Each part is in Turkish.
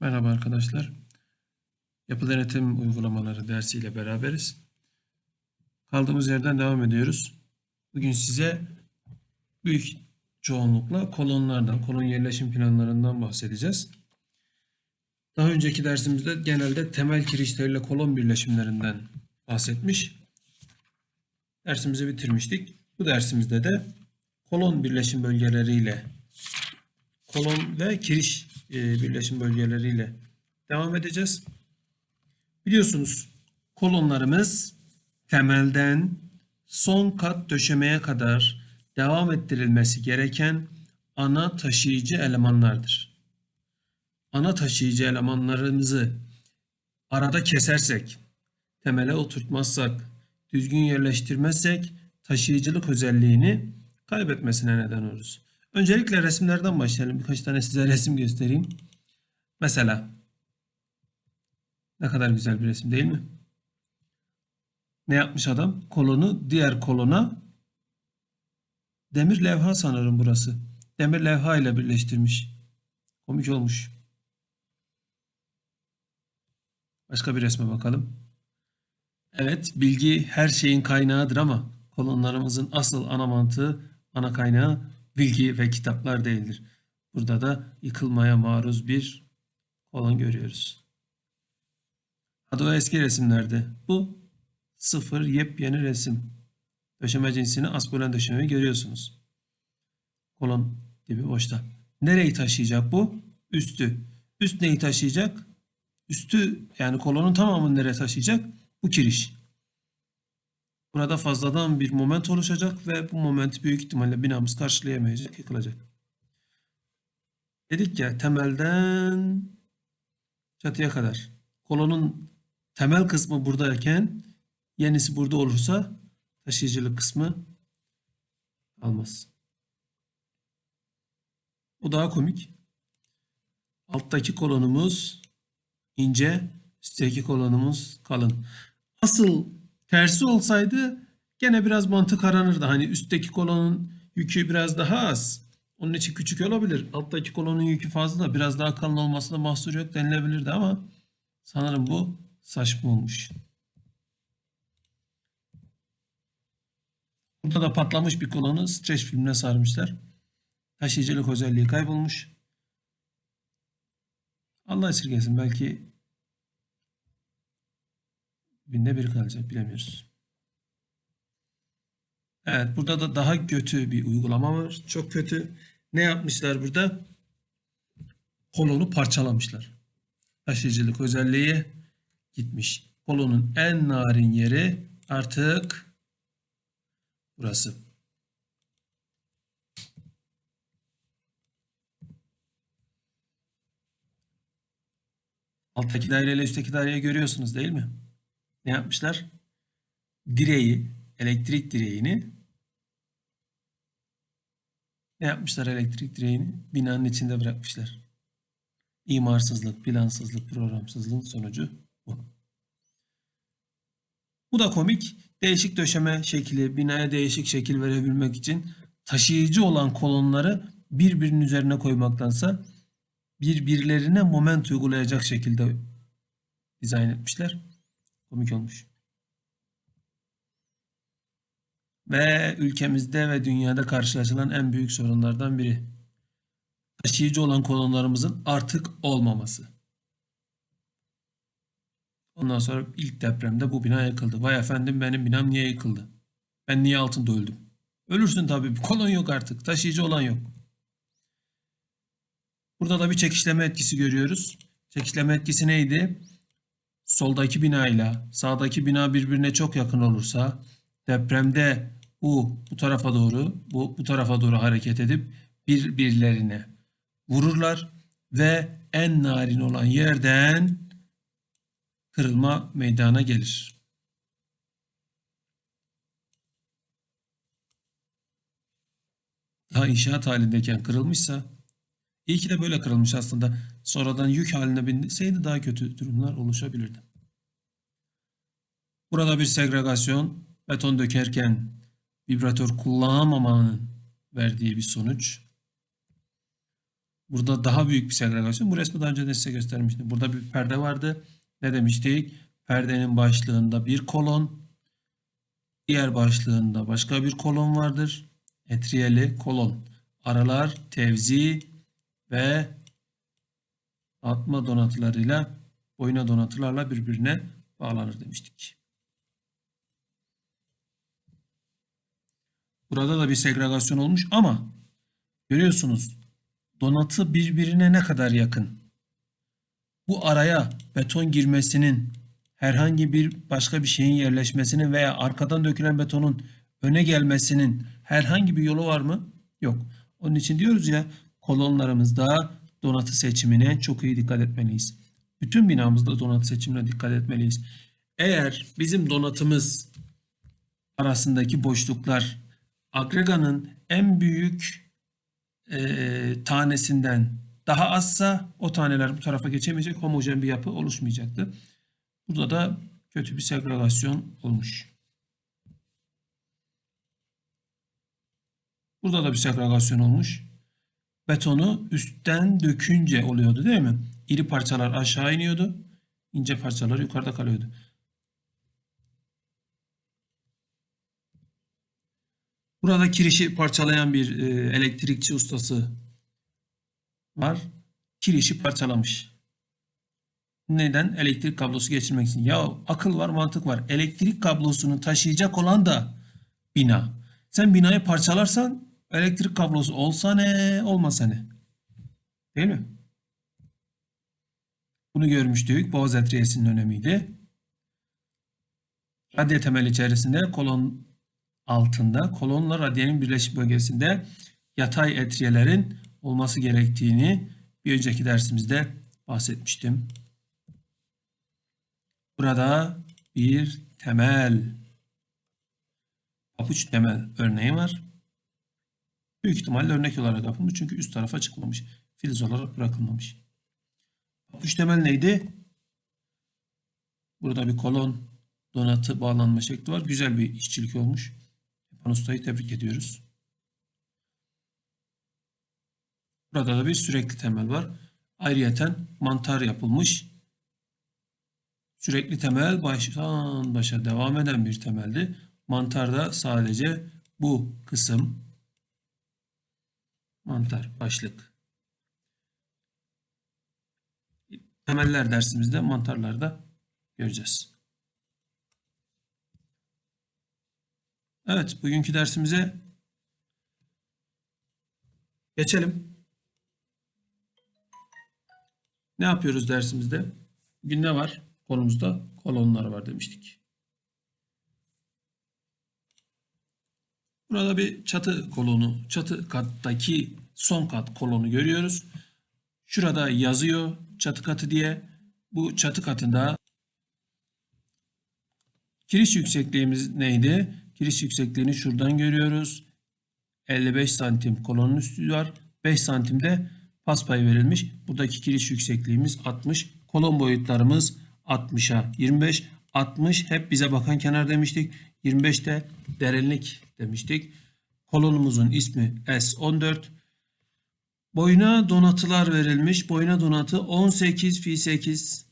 Merhaba arkadaşlar. Yapı denetim uygulamaları dersiyle beraberiz. Kaldığımız yerden devam ediyoruz. Bugün size büyük çoğunlukla kolonlardan, kolon yerleşim planlarından bahsedeceğiz. Daha önceki dersimizde genelde temel kirişleriyle kolon birleşimlerinden bahsetmiş. Dersimizi bitirmiştik. Bu dersimizde de kolon birleşim bölgeleriyle kolon ve kiriş birleşim bölgeleriyle devam edeceğiz. Biliyorsunuz kolonlarımız temelden son kat döşemeye kadar devam ettirilmesi gereken ana taşıyıcı elemanlardır. Ana taşıyıcı elemanlarımızı arada kesersek, temele oturtmazsak, düzgün yerleştirmezsek taşıyıcılık özelliğini kaybetmesine neden oluruz. Öncelikle resimlerden başlayalım. Birkaç tane size resim göstereyim. Mesela ne kadar güzel bir resim değil mi? Ne yapmış adam? Kolonu diğer kolona demir levha sanırım burası. Demir levha ile birleştirmiş. Komik olmuş. Başka bir resme bakalım. Evet, bilgi her şeyin kaynağıdır ama kolonlarımızın asıl ana mantığı, ana kaynağı bilgi ve kitaplar değildir. Burada da yıkılmaya maruz bir kolon görüyoruz. Adı o eski resimlerde. Bu sıfır yepyeni resim. Döşeme cinsini aspolen döşemeyi görüyorsunuz. Kolon dibi boşta. Nereyi taşıyacak bu? Üstü. Üst neyi taşıyacak? Üstü yani kolonun tamamını nereye taşıyacak? Bu kiriş. Burada fazladan bir moment oluşacak ve bu momenti büyük ihtimalle binamız karşılayamayacak, yıkılacak. Dedik ya temelden çatıya kadar. Kolonun temel kısmı buradayken yenisi burada olursa taşıyıcılık kısmı almaz. Bu daha komik. Alttaki kolonumuz ince, üstteki kolonumuz kalın. Asıl tersi olsaydı gene biraz mantık aranırdı. Hani üstteki kolonun yükü biraz daha az. Onun için küçük olabilir. Alttaki kolonun yükü fazla. Biraz daha kalın olmasına mahsur yok denilebilirdi ama sanırım bu saçma olmuş. Burada da patlamış bir kolonu streç filmine sarmışlar. Taşıyıcılık özelliği kaybolmuş. Allah esirgesin belki binde bir kalacak bilemiyoruz. Evet burada da daha kötü bir uygulama var. Çok kötü. Ne yapmışlar burada? Kolonu parçalamışlar. Taşıyıcılık özelliği gitmiş. Kolonun en narin yeri artık burası. Alttaki daireyle üstteki daireyi görüyorsunuz değil mi? Ne yapmışlar? Direği, elektrik direğini ne yapmışlar elektrik direğini? Binanın içinde bırakmışlar. İmarsızlık, plansızlık, programsızlığın sonucu bu. Bu da komik. Değişik döşeme şekli, binaya değişik şekil verebilmek için taşıyıcı olan kolonları birbirinin üzerine koymaktansa birbirlerine moment uygulayacak şekilde dizayn etmişler. Komik olmuş. Ve ülkemizde ve dünyada karşılaşılan en büyük sorunlardan biri. Taşıyıcı olan kolonlarımızın artık olmaması. Ondan sonra ilk depremde bu bina yıkıldı. Vay efendim benim binam niye yıkıldı? Ben niye altında öldüm? Ölürsün tabii. Kolon yok artık. Taşıyıcı olan yok. Burada da bir çekişleme etkisi görüyoruz. Çekişleme etkisi neydi? Soldaki binayla sağdaki bina birbirine çok yakın olursa depremde bu bu tarafa doğru bu bu tarafa doğru hareket edip birbirlerine vururlar ve en narin olan yerden kırılma meydana gelir. Daha inşaat halindeyken kırılmışsa iyi ki de böyle kırılmış aslında. Sonradan yük haline binseydi daha kötü durumlar oluşabilirdi. Burada bir segregasyon, beton dökerken vibratör kullanamamanın verdiği bir sonuç. Burada daha büyük bir segregasyon. Bu resmi daha önce de size göstermiştim. Burada bir perde vardı. Ne demiştik? Perdenin başlığında bir kolon, diğer başlığında başka bir kolon vardır. Etriyeli kolon. Aralar tevzi ve atma donatılarıyla boyuna donatılarla birbirine bağlanır demiştik. Burada da bir segregasyon olmuş ama görüyorsunuz donatı birbirine ne kadar yakın. Bu araya beton girmesinin herhangi bir başka bir şeyin yerleşmesinin veya arkadan dökülen betonun öne gelmesinin herhangi bir yolu var mı? Yok. Onun için diyoruz ya kolonlarımızda donatı seçimine çok iyi dikkat etmeliyiz. Bütün binamızda donatı seçimine dikkat etmeliyiz. Eğer bizim donatımız arasındaki boşluklar agreganın en büyük e, tanesinden daha azsa o taneler bu tarafa geçemeyecek, homojen bir yapı oluşmayacaktı. Burada da kötü bir segregasyon olmuş. Burada da bir segregasyon olmuş. Betonu üstten dökünce oluyordu değil mi? İri parçalar aşağı iniyordu. ince parçalar yukarıda kalıyordu. Burada kirişi parçalayan bir e, elektrikçi ustası var. Kirişi parçalamış. Neden? Elektrik kablosu geçirmek için. Ya akıl var, mantık var. Elektrik kablosunu taşıyacak olan da bina. Sen binayı parçalarsan elektrik kablosu olsa ne, olmasa ne? Değil mi? Bunu görmüştük. Boğaz etriyesinin önemiydi. Radya temel içerisinde kolon altında kolonla radyenin birleşim bölgesinde yatay etriyelerin olması gerektiğini bir önceki dersimizde bahsetmiştim. Burada bir temel papuç temel örneği var. Büyük ihtimalle örnek olarak yapılmış çünkü üst tarafa çıkmamış. Filiz olarak bırakılmamış. Papuç temel neydi? Burada bir kolon donatı bağlanma şekli var. Güzel bir işçilik olmuş. Yapan ustayı tebrik ediyoruz. Burada da bir sürekli temel var. Ayrıyeten mantar yapılmış. Sürekli temel baştan başa devam eden bir temeldi. Mantarda sadece bu kısım mantar başlık. Temeller dersimizde mantarlarda göreceğiz. Evet, bugünkü dersimize geçelim. Ne yapıyoruz dersimizde? Bugün ne var? Konumuzda kolonlar var demiştik. Burada bir çatı kolonu, çatı kattaki son kat kolonu görüyoruz. Şurada yazıyor çatı katı diye. Bu çatı katında kiriş yüksekliğimiz neydi? Giriş yüksekliğini şuradan görüyoruz. 55 santim kolonun üstü var. 5 santimde paspay verilmiş. Buradaki giriş yüksekliğimiz 60. Kolon boyutlarımız 60'a 25. 60 hep bize bakan kenar demiştik. 25 de derinlik demiştik. Kolonumuzun ismi S14. Boyuna donatılar verilmiş. Boyuna donatı 18 fi 8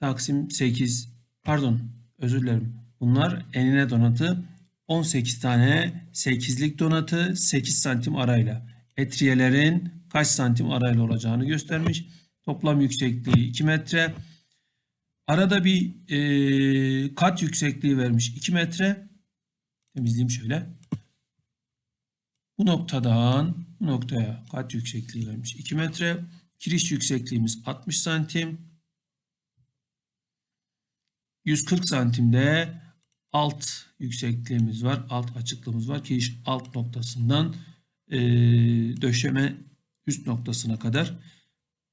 taksim 8. Pardon özür dilerim. Bunlar enine donatı 18 tane 8'lik donatı 8 santim arayla. Etriyelerin kaç santim arayla olacağını göstermiş. Toplam yüksekliği 2 metre. Arada bir e, kat yüksekliği vermiş 2 metre. Temizleyeyim şöyle. Bu noktadan bu noktaya kat yüksekliği vermiş 2 metre. Kiriş yüksekliğimiz 60 santim. 140 santimde alt yüksekliğimiz var. Alt açıklığımız var ki alt noktasından e, döşeme üst noktasına kadar.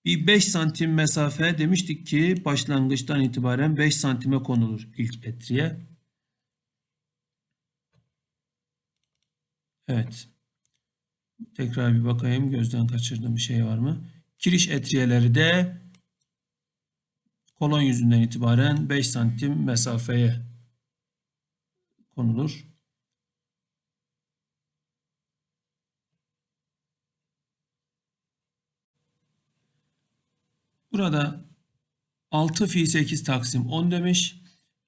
Bir 5 santim mesafe demiştik ki başlangıçtan itibaren 5 santime konulur ilk etriye. Evet. Tekrar bir bakayım gözden kaçırdığım bir şey var mı? Kiriş etriyeleri de kolon yüzünden itibaren 5 santim mesafeye konulur. Burada 6 fi 8 taksim 10 demiş.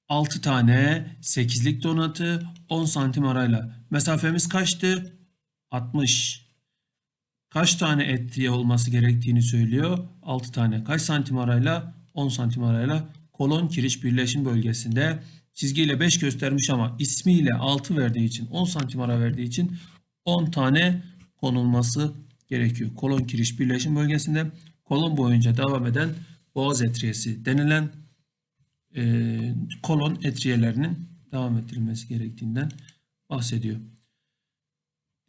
6 tane 8'lik donatı 10 santim arayla. Mesafemiz kaçtı? 60. Kaç tane etriye olması gerektiğini söylüyor. 6 tane. Kaç santim arayla? 10 santim arayla. Kolon kiriş birleşim bölgesinde çizgiyle 5 göstermiş ama ismiyle 6 verdiği için 10 santim ara verdiği için 10 tane konulması gerekiyor. Kolon kiriş birleşim bölgesinde kolon boyunca devam eden boğaz etriyesi denilen e, kolon etriyelerinin devam ettirilmesi gerektiğinden bahsediyor.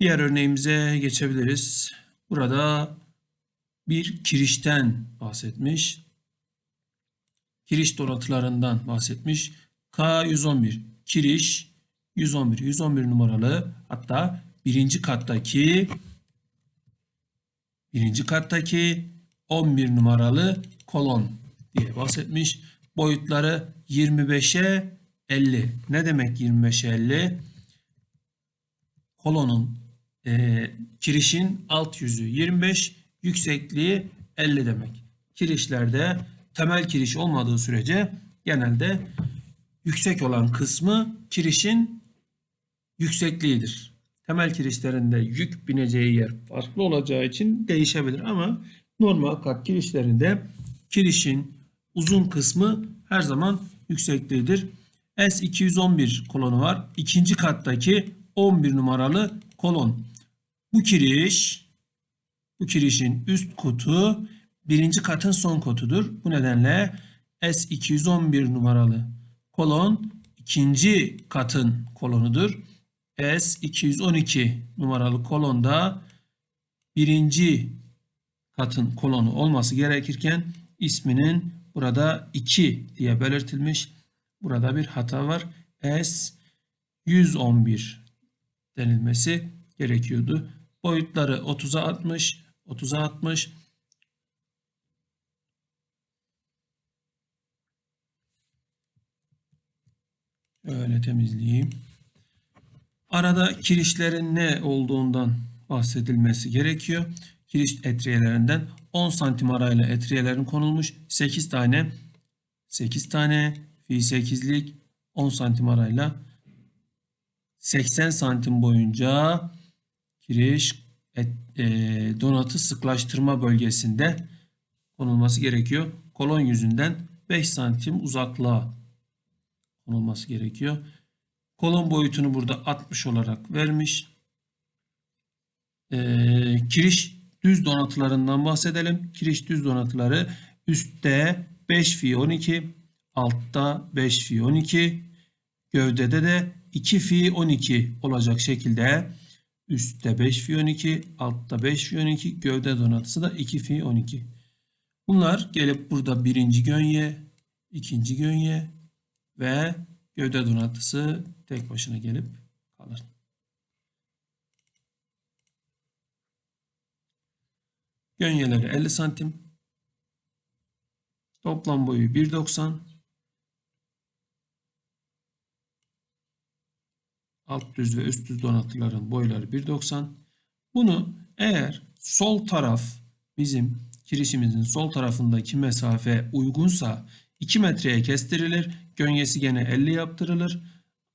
Diğer örneğimize geçebiliriz. Burada bir kirişten bahsetmiş. Kiriş donatılarından bahsetmiş. K111 kiriş 111 111 numaralı hatta birinci kattaki birinci kattaki 11 numaralı kolon diye bahsetmiş. Boyutları 25'e 50. Ne demek 25'e 50? Kolonun e, kirişin alt yüzü 25, yüksekliği 50 demek. Kirişlerde temel kiriş olmadığı sürece genelde yüksek olan kısmı kirişin yüksekliğidir. Temel kirişlerinde yük bineceği yer farklı olacağı için değişebilir ama normal kat kirişlerinde kirişin uzun kısmı her zaman yüksekliğidir. S211 kolonu var. İkinci kattaki 11 numaralı kolon. Bu kiriş bu kirişin üst kotu birinci katın son kotudur. Bu nedenle S211 numaralı kolon ikinci katın kolonudur. S212 numaralı kolonda birinci katın kolonu olması gerekirken isminin burada 2 diye belirtilmiş. Burada bir hata var. S111 denilmesi gerekiyordu. Boyutları 30'a 60, 30'a 60. Öyle temizleyeyim. Arada kirişlerin ne olduğundan bahsedilmesi gerekiyor. Kiriş etriyelerinden 10 santim arayla etriyelerin konulmuş 8 tane 8 tane fi 8'lik 10 santim arayla 80 santim boyunca kiriş et, e, donatı sıklaştırma bölgesinde konulması gerekiyor. Kolon yüzünden 5 santim uzaklığa konulması gerekiyor. Kolon boyutunu burada 60 olarak vermiş. Ee, kiriş düz donatılarından bahsedelim. Kiriş düz donatıları üstte 5 fi 12, altta 5 fi 12, gövdede de 2 fi 12 olacak şekilde üstte 5 fi 12, altta 5 fi 12, gövde donatısı da 2 fi 12. Bunlar gelip burada birinci gönye, ikinci gönye ve gövde donatısı tek başına gelip kalır. Gönyeleri 50 santim. Toplam boyu 1.90. Alt düz ve üst düz donatıların boyları 1.90. Bunu eğer sol taraf bizim kirişimizin sol tarafındaki mesafe uygunsa 2 metreye kestirilir. Gönyesi gene 50 yaptırılır.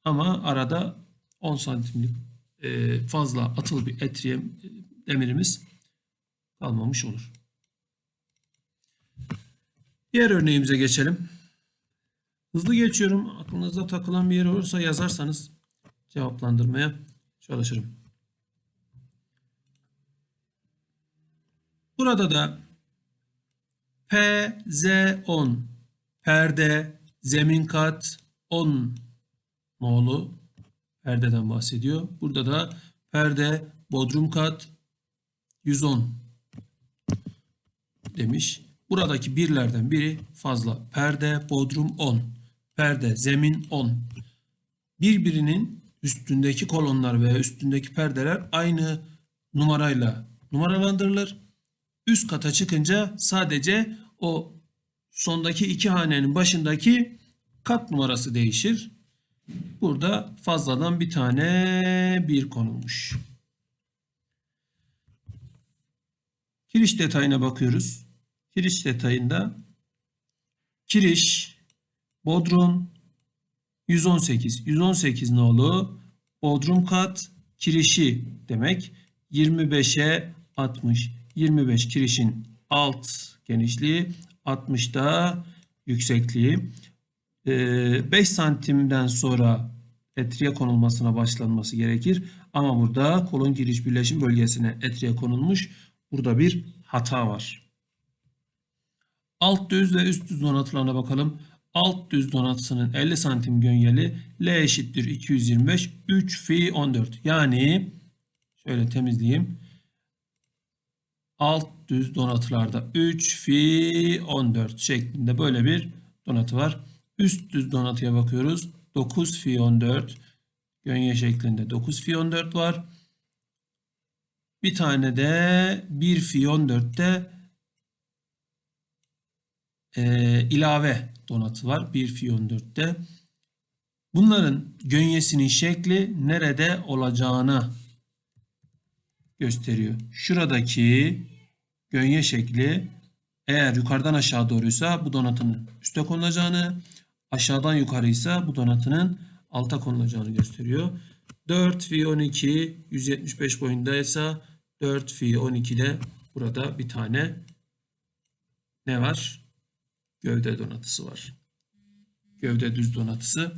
Ama arada 10 santimlik e, fazla atıl bir etriye demirimiz kalmamış olur. Diğer örneğimize geçelim. Hızlı geçiyorum. Aklınızda takılan bir yer olursa yazarsanız cevaplandırmaya çalışırım. Burada da PZ10 perde, zemin kat 10 nolu perdeden bahsediyor. Burada da perde, bodrum kat 110 demiş. Buradaki birlerden biri fazla. Perde, bodrum 10. Perde, zemin 10. Birbirinin üstündeki kolonlar veya üstündeki perdeler aynı numarayla numaralandırılır. Üst kata çıkınca sadece o sondaki iki hanenin başındaki kat numarası değişir. Burada fazladan bir tane bir konulmuş. Kiriş detayına bakıyoruz. Kiriş detayında Kiriş, Bodrum 118. 118 nolu Bodrum kat kirişi demek. 25'e 60. 25 kirişin alt genişliği 60 da yüksekliği. Ee, 5 santimden sonra etriye konulmasına başlanması gerekir. Ama burada kolon giriş birleşim bölgesine etriye konulmuş. Burada bir hata var. Alt düz ve üst düz donatılarına bakalım. Alt düz donatısının 50 santim gönyeli L eşittir 225 3 fi 14. Yani şöyle temizleyeyim. Alt düz donatılarda 3 fi 14 şeklinde böyle bir donatı var. Üst düz donatıya bakıyoruz. 9 fi 14 gönye şeklinde 9 fi 14 var. Bir tane de 1 fi 14'te e, ilave donatı var. 1 fi 14'te. Bunların gönyesinin şekli nerede olacağını gösteriyor. Şuradaki gönye şekli eğer yukarıdan aşağı doğruysa bu donatının üste konulacağını, aşağıdan yukarıysa bu donatının alta konulacağını gösteriyor. 4 fi 12 175 boyundaysa 4 fi 12'de burada bir tane ne var? Gövde donatısı var. Gövde düz donatısı.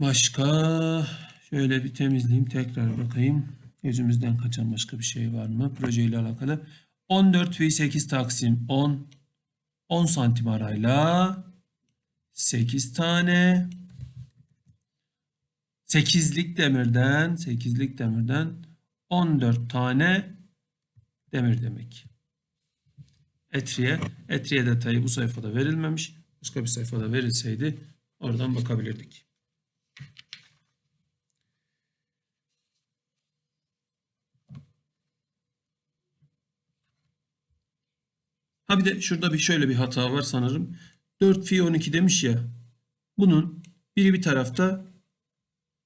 Başka şöyle bir temizleyeyim tekrar bakayım. Gözümüzden kaçan başka bir şey var mı? Proje ile alakalı. 14 fi 8 taksim 10 10 santim arayla 8 tane 8'lik demirden 8'lik demirden 14 tane demir demek. Etriye. Etriye detayı bu sayfada verilmemiş. Başka bir sayfada verilseydi oradan bakabilirdik. Ha bir de şurada bir şöyle bir hata var sanırım. 4 fi 12 demiş ya. Bunun biri bir tarafta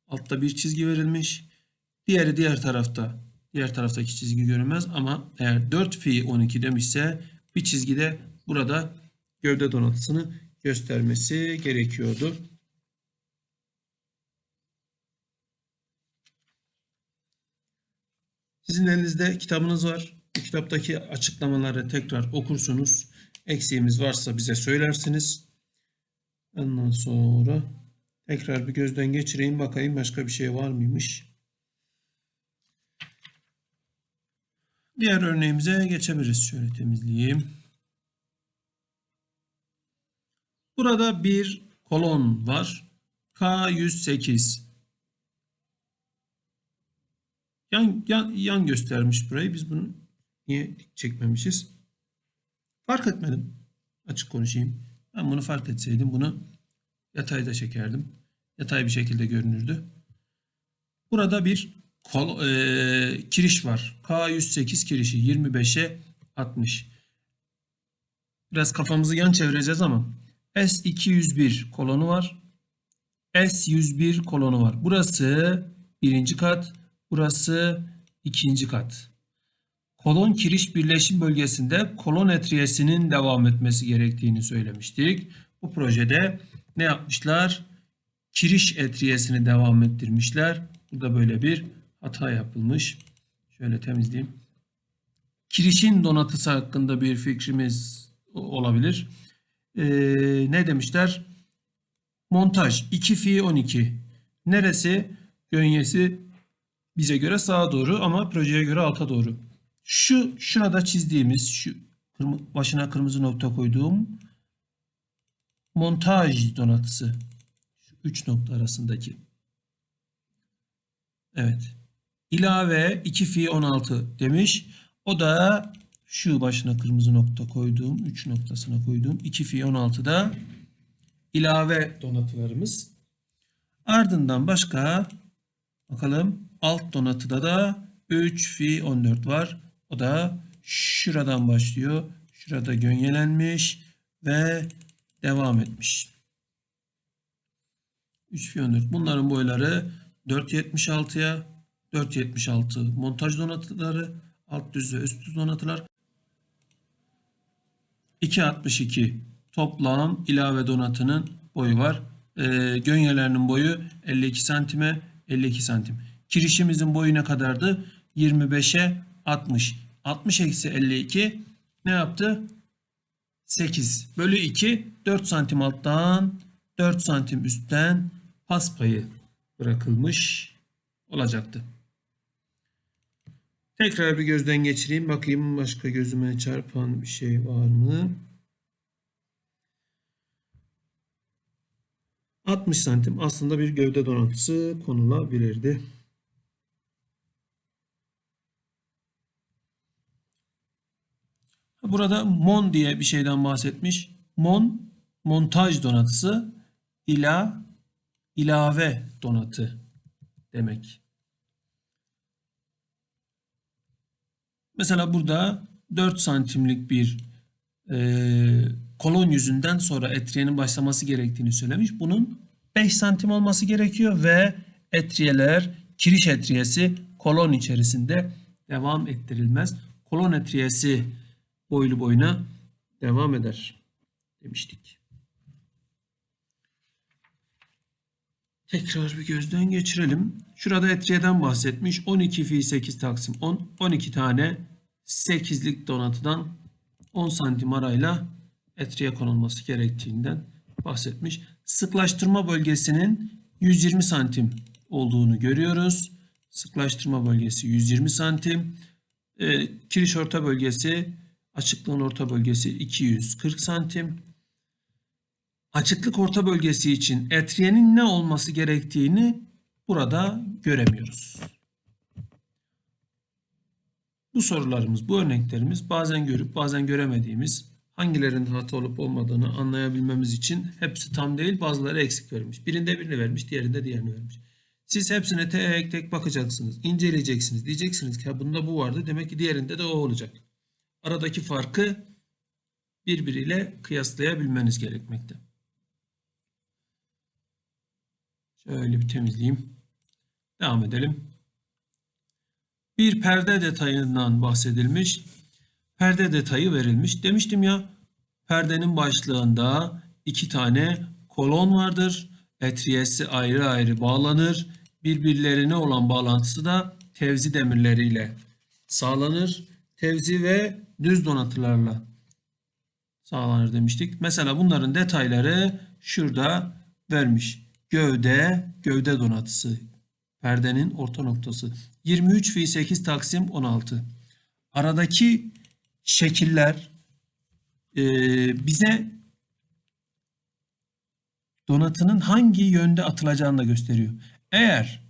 altta bir çizgi verilmiş. Diğeri diğer tarafta. Diğer taraftaki çizgi görünmez ama eğer 4 fi 12 demişse bir çizgide burada gövde donatısını göstermesi gerekiyordu. Sizin elinizde kitabınız var. Kitaptaki açıklamaları tekrar okursunuz. Eksiğimiz varsa bize söylersiniz. Ondan sonra tekrar bir gözden geçireyim bakayım başka bir şey var mıymış. Diğer örneğimize geçebiliriz. Şöyle temizleyeyim. Burada bir kolon var. K108. Yan, yan, yan göstermiş burayı. Biz bunu niye çekmemişiz? Fark etmedim. Açık konuşayım. Ben bunu fark etseydim bunu yatayda çekerdim. Yatay bir şekilde görünürdü. Burada bir kol, e, kiriş var. K108 kirişi 25'e 60. Biraz kafamızı yan çevireceğiz ama S201 kolonu var. S101 kolonu var. Burası birinci kat. Burası ikinci kat. Kolon kiriş birleşim bölgesinde kolon etriyesinin devam etmesi gerektiğini söylemiştik. Bu projede ne yapmışlar? Kiriş etriyesini devam ettirmişler. Burada böyle bir hata yapılmış. Şöyle temizleyeyim. Kirişin donatısı hakkında bir fikrimiz olabilir. Ee, ne demişler? Montaj 2 fi 12. Neresi? Gönyesi bize göre sağa doğru ama projeye göre alta doğru. Şu şurada çizdiğimiz şu başına kırmızı nokta koyduğum montaj donatısı. Şu üç nokta arasındaki. Evet. İlave 2 fi 16 demiş. O da şu başına kırmızı nokta koyduğum 3 noktasına koyduğum 2 fi 16'da ilave donatılarımız. Ardından başka bakalım alt donatıda da 3 fi 14 var. O da şuradan başlıyor. Şurada gönyelenmiş ve devam etmiş. 3 fi 14. Bunların boyları 4.76'ya 4.76 montaj donatıları alt düz ve üst düz donatılar 2.62 toplam ilave donatının boyu var. Ee, gönyelerinin boyu 52 santime 52 santim. Kirişimizin boyu ne kadardı? 25'e 60. 60 eksi 52 ne yaptı? 8 bölü 2 4 santim alttan 4 santim üstten pas payı bırakılmış olacaktı. Tekrar bir gözden geçireyim. Bakayım başka gözüme çarpan bir şey var mı? 60 santim aslında bir gövde donatısı konulabilirdi. Burada mon diye bir şeyden bahsetmiş. Mon montaj donatısı ila ilave donatı demek. Mesela burada 4 santimlik bir e, kolon yüzünden sonra etriyenin başlaması gerektiğini söylemiş. Bunun 5 santim olması gerekiyor ve etriyeler, kiriş etriyesi kolon içerisinde devam ettirilmez. Kolon etriyesi boylu boyuna devam eder demiştik. Tekrar bir gözden geçirelim. Şurada etriyeden bahsetmiş. 12 fi 8 taksim 10. 12 tane 8'lik donatıdan 10 santim arayla etriye konulması gerektiğinden bahsetmiş. Sıklaştırma bölgesinin 120 santim olduğunu görüyoruz. Sıklaştırma bölgesi 120 santim. E, kiriş orta bölgesi, açıklığın orta bölgesi 240 santim. Açıklık orta bölgesi için etriyenin ne olması gerektiğini burada göremiyoruz. Bu sorularımız, bu örneklerimiz bazen görüp bazen göremediğimiz hangilerinin hata olup olmadığını anlayabilmemiz için hepsi tam değil bazıları eksik vermiş. Birinde birini vermiş, diğerinde diğerini vermiş. Siz hepsine tek tek bakacaksınız, inceleyeceksiniz. Diyeceksiniz ki bunda bu vardı demek ki diğerinde de o olacak. Aradaki farkı birbiriyle kıyaslayabilmeniz gerekmekte. Şöyle bir temizleyeyim. Devam edelim. Bir perde detayından bahsedilmiş. Perde detayı verilmiş. Demiştim ya perdenin başlığında iki tane kolon vardır. Etriyesi ayrı ayrı bağlanır. Birbirlerine olan bağlantısı da tevzi demirleriyle sağlanır. Tevzi ve düz donatılarla sağlanır demiştik. Mesela bunların detayları şurada vermiş. Gövde, gövde donatısı. Perdenin orta noktası. 23 fi 8 taksim 16. Aradaki şekiller e, bize donatının hangi yönde atılacağını da gösteriyor. Eğer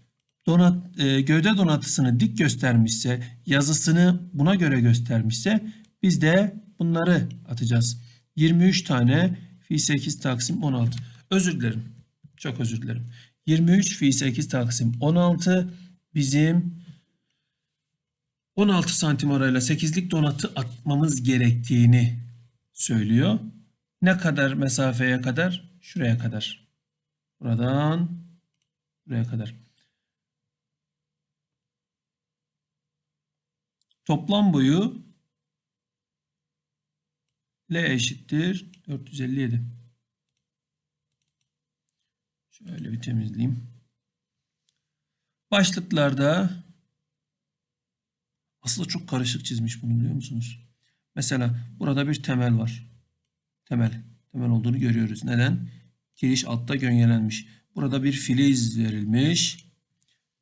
donat, e, gövde donatısını dik göstermişse, yazısını buna göre göstermişse biz de bunları atacağız. 23 tane fi 8 taksim 16. Özür dilerim. Çok özür dilerim. 23 fi 8 taksim 16 bizim 16 santim arayla 8'lik donatı atmamız gerektiğini söylüyor. Ne kadar mesafeye kadar? Şuraya kadar. Buradan buraya kadar. Toplam boyu L eşittir 457. Şöyle bir temizleyeyim. Başlıklarda aslında çok karışık çizmiş bunu biliyor musunuz? Mesela burada bir temel var. Temel. Temel olduğunu görüyoruz. Neden? Giriş altta gönyelenmiş. Burada bir filiz verilmiş.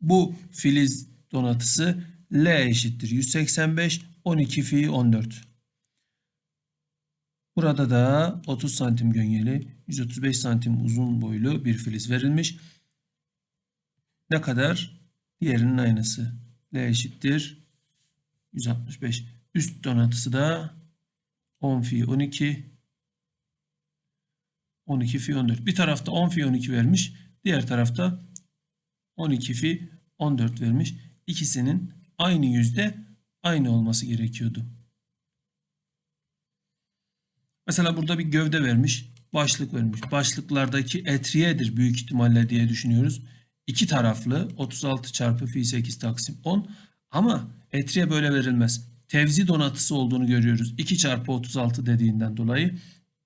Bu filiz donatısı L eşittir 185 12 fi 14. Burada da 30 santim gönyeli 135 santim uzun boylu bir filiz verilmiş. Ne kadar? Diğerinin aynısı. L eşittir 165. Üst donatısı da 10 fi 12 12 fi 14. Bir tarafta 10 fi 12 vermiş. Diğer tarafta 12 fi 14 vermiş. İkisinin aynı yüzde aynı olması gerekiyordu. Mesela burada bir gövde vermiş. Başlık vermiş. Başlıklardaki etriyedir büyük ihtimalle diye düşünüyoruz. İki taraflı 36 çarpı fi 8 taksim 10 ama etriye böyle verilmez. tevzi donatısı olduğunu görüyoruz. 2 çarpı 36 dediğinden dolayı.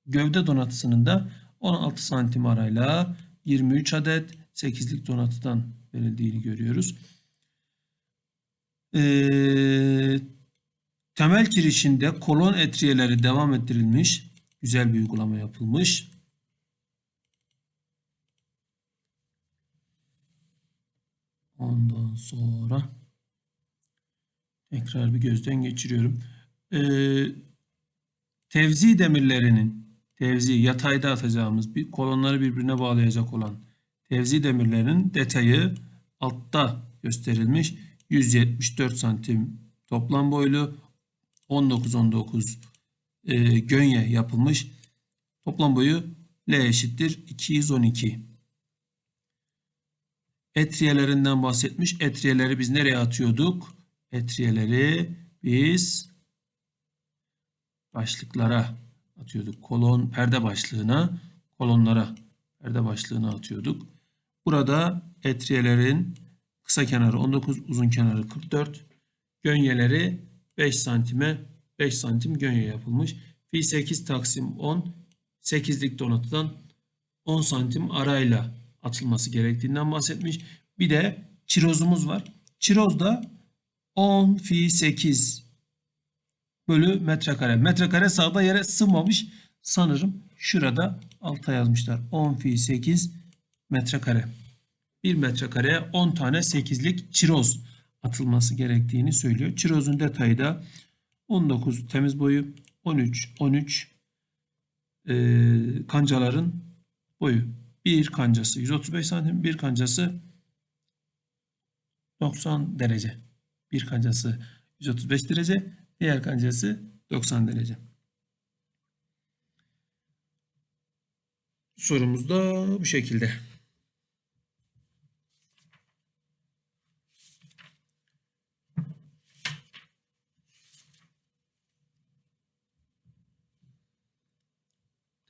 Gövde donatısının da 16 santim arayla 23 adet 8'lik donatıdan verildiğini görüyoruz. Ee, temel kirişinde kolon etriyeleri devam ettirilmiş. Güzel bir uygulama yapılmış. Ondan sonra tekrar bir gözden geçiriyorum. Ee, tevzi demirlerinin tevzi yatayda atacağımız bir kolonları birbirine bağlayacak olan tevzi demirlerinin detayı altta gösterilmiş. 174 santim toplam boylu 19-19 e, gönye yapılmış. Toplam boyu L eşittir 212. Etriyelerinden bahsetmiş. Etriyeleri biz nereye atıyorduk? Etriyeleri biz başlıklara atıyorduk. Kolon perde başlığına, kolonlara perde başlığına atıyorduk. Burada etriyelerin kısa kenarı 19, uzun kenarı 44. Gönyeleri 5 santime 5 santim gönye yapılmış. Fi 8 taksim 10 8'lik donatıdan 10 santim arayla atılması gerektiğinden bahsetmiş. Bir de çirozumuz var. Çirozda 10 fi 8 bölü metrekare. Metrekare sağda yere sığmamış. Sanırım şurada alta yazmışlar. 10 fi 8 metrekare. 1 metrekareye 10 tane 8'lik çiroz atılması gerektiğini söylüyor. Çirozun detayı da 19 temiz boyu 13 13 e, kancaların boyu. Bir kancası 135 santim, bir kancası 90 derece. Bir kancası 135 derece, diğer kancası 90 derece. Sorumuz da bu şekilde.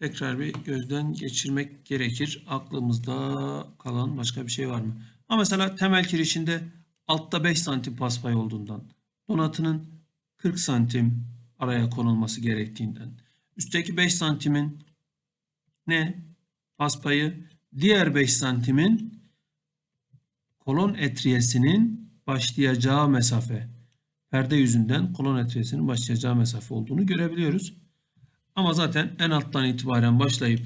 Tekrar bir gözden geçirmek gerekir. Aklımızda kalan başka bir şey var mı? Ama mesela temel kirişinde altta 5 santim paspay olduğundan, donatının 40 santim araya konulması gerektiğinden, üstteki 5 santimin ne? Paspayı diğer 5 santimin kolon etriyesinin başlayacağı mesafe. Perde yüzünden kolon etriyesinin başlayacağı mesafe olduğunu görebiliyoruz. Ama zaten en alttan itibaren başlayıp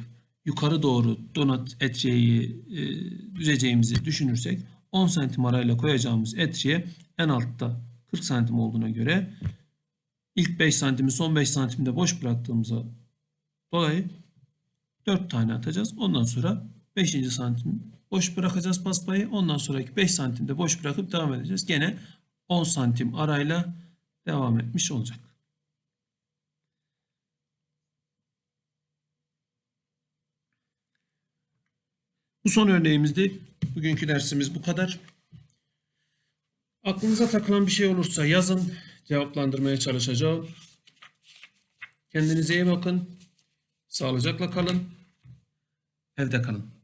yukarı doğru donat etriyeyi e, düzeceğimizi düşünürsek 10 santim arayla koyacağımız etriye en altta 40 santim olduğuna göre ilk 5 santimi son 5 santimde boş bıraktığımıza dolayı 4 tane atacağız. Ondan sonra 5. santim boş bırakacağız paspayı. Ondan sonraki 5 santimde boş bırakıp devam edeceğiz. Gene 10 santim arayla devam etmiş olacak. Bu son örneğimizdi. Bugünkü dersimiz bu kadar. Aklınıza takılan bir şey olursa yazın. Cevaplandırmaya çalışacağım. Kendinize iyi bakın. Sağlıcakla kalın. Evde kalın.